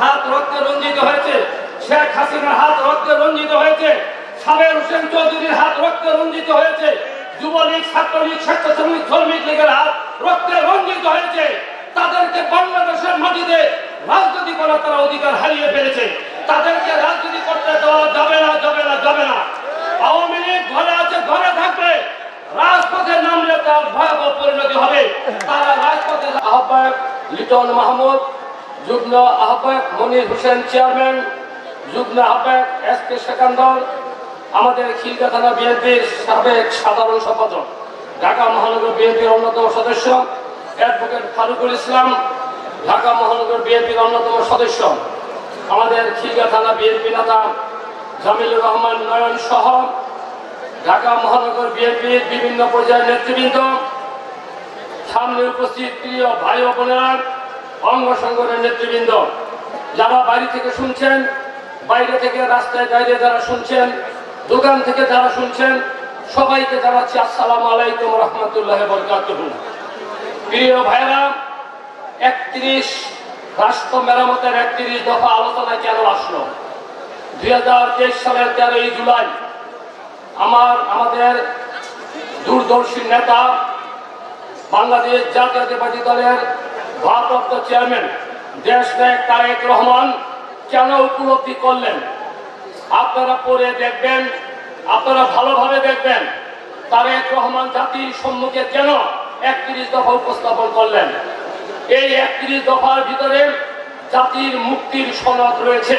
হাত রক্তে রঞ্জিত হয়েছে। শেখ হাসিনার হাত রক্তে রঞ্জিত হয়েছে। সাবের হোসেন চৌধুরীর হাত রক্তে রঞ্জিত হয়েছে। যুবলীগ, ছাত্রলীগ, স্বেচ্ছাসেবী, শ্রমিক লীগের হাত রক্তে রঞ্জিত হয়েছে। তাদেরকে বাংলাদেশের মাটিতে রাজনীতি করার তারা অধিকার হারিয়ে ফেলেছে। তাদেরকে রাজনীতি করতে দেওয়া যাবে না যাবে না যাবে না। আওয়ামী লীগ ঘরে আছে, ঘরে থাকবে। রাজপথে নামলে তার ভয়াবহ পরিণতি হবে। তারা রাজপথে আহ্বায়ক লিটন মাহমুদ যুগ্ম আহ্বায়ক মনির হোসেন চেয়ারম্যান, যুগ্ম আহ্বায়ক এস কে সেকান্দর, আমাদের খিলকা থানা বিএনপির সাবেক সাধারণ সম্পাদক, ঢাকা মহানগর বিএনপির অন্যতম সদস্য, অ্যাডভোকেট ফারুকুল ইসলাম, ঢাকা মহানগর বিএনপির অন্যতম সদস্য, আমাদের খিলকা থানা বিএনপি নেতা জামিলুর রহমান নয়ন সহ, ঢাকা মহানগর বিএনপির বিভিন্ন পর্যায়ের নেতৃবৃন্দ, সামনে উপস্থিত প্রিয় ভাই বোনেরা অঙ্গ সংগঠনের নেতৃবৃন্দ, যারা বাড়ি থেকে শুনছেন, বাইরে থেকে রাস্তায় দাঁড়িয়ে যারা শুনছেন, দোকান থেকে যারা শুনছেন, সবাইকে জানাচ্ছি আসসালামু আলাইকুম রহমতুল্লাহ বরকাতুহ। প্রিয় ভাইরা একত্রিশ রাষ্ট্র মেরামতের একত্রিশ দফা আলোচনা কেন আসলো? দুই হাজার তেইশ সালের তেরোই জুলাই, আমার, আমাদের দূরদর্শী নেতা বাংলাদেশ জাতীয়তাবাদী দলের ভারপ্রাপ্ত চেয়ারম্যান, দেশ নায়ক তারেক রহমান কেন উপলব্ধি করলেন? আপনারা পড়ে দেখবেন, আপনারা ভালোভাবে দেখবেন, তারেক রহমান জাতির সম্মুখে কেন একত্রিশ দফা উপস্থাপন করলেন? এই একত্রিশ দফার ভিতরে জাতির মুক্তির সনদ রয়েছে।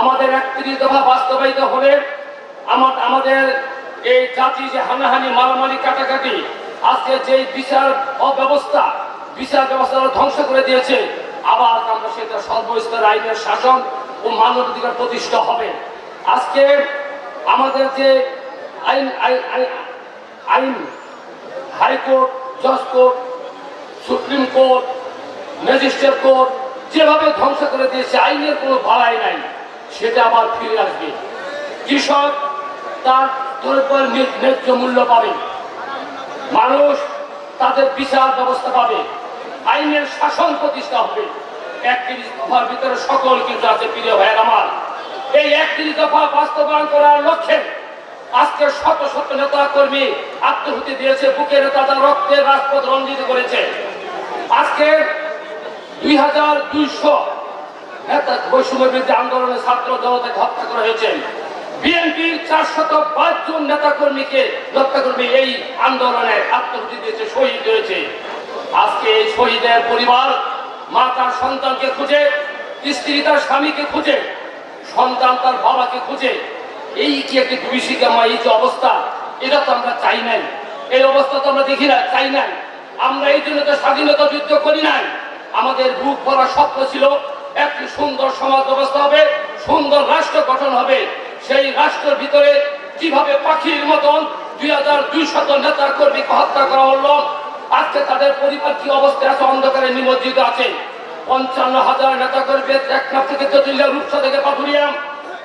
আমাদের একত্রিশ দফা বাস্তবায়িত হলে আমার, আমাদের এই জাতি যে হানাহানি, মারামারি, কাটাকাটি, আজকে যে বিচার অব্যবস্থা বিচার ব্যবস্থা ধ্বংস করে দিয়েছে। আবার আমরা সেটা সর্বস্তর আইনের শাসন ও মানবাধিকার প্রতিষ্ঠা হবে। আজকে আমাদের যে আইন আইন হাইকোর্ট, জজ court, supreme court, magistrate court যেভাবে ধ্বংস করে দিয়েছে, আইনের কোনো বাড়াই নাই, সেটা আবার ফিরে আসবে। কৃষক তার দ্রব্যের ন্যায- ন্যায্য মূল্য পাবে। মানুষ তাদের বিচার ব্যবস্থা পাবে। আইনের শাসন প্রতিষ্ঠা হবে। একত্রিশ দফার ভিতরে সকল কিন্তু আছে, প্রিয় ভাইয়ের আমার। এই একত্রিশ দফা বাস্তবায়ন করার লক্ষ্যে আজকে শত শত নেতা কর্মী আত্মহুতি দিয়েছে বুকের তাদের রক্তের রাজপথ রঞ্জিত করেছে। আজকে দুই হাজার দুইশো নেতা বৈষম্য আন্দোলনের ছাত্র জনতাকে হত্যা করা হয়েছে। বিএনপির চারশত পাঁচ জন নেতা কর্মীকে হত্যা কর্মী এই আন্দোলনে আত্মহতি দিয়েছে, শহীদ হয়েছে। আজকে এই শহীদের পরিবার মা তার সন্তানকে খুঁজে, স্ত্রী তার স্বামীকে খুঁজে, সন্তান তার বাবাকে খুঁজে, এই কি একটি দুইশিকামা এই যে অবস্থা, এটা তো আমরা চাই নাই। এই অবস্থা তো আমরা দেখি না, চাই নাই। আমরা এই জন্য তো স্বাধীনতা যুদ্ধ করি নাই। আমাদের বুক ভরা স্বপ্ন ছিল, একটি সুন্দর সমাজ ব্যবস্থা হবে, সুন্দর রাষ্ট্র গঠন হবে। সেই রাষ্ট্রের ভিতরে কীভাবে পাখির মতন দুই হাজার দুইশত নেতা কর্মীকে হত্যা করা হলো আজকে তাদের পরিবার কি অবস্থায় আছে? অন্ধকারে নিমজ্জিত আছে। পঞ্চান্ন হাজার নেতা কর্মী একনাথ থেকে চতুর্লিয়া রূপসা থেকে পাথুরিয়া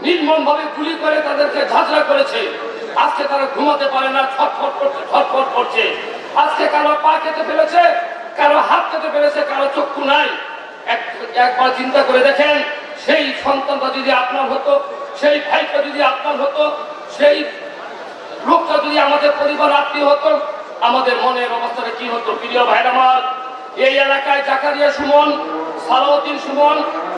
নির্মম ভাবে গুলি করে তাদেরকে ঝাঁঝরা করেছে। আজকে তারা ঘুমাতে পারে না, ছটফট করছে ছটফট করছে। আজকে কারও পা কেটে ফেলেছে, কারও হাত কেটে ফেলেছে, কারও চক্ষু নাই। এক- একবার চিন্তা করে দেখেন, সেই সন্তানটা যদি আপনার হতো, সেই ভাইটা যদি আপনার হতো, সেই লোকটা যদি আমাদের পরিবার আত্মীয় হতো আমাদের মনের অবস্থাটা কি হতো? প্রিয় ভাইরামার এই এলাকায় জাকারিয়া সুমন সালাউদ্দিন সুমন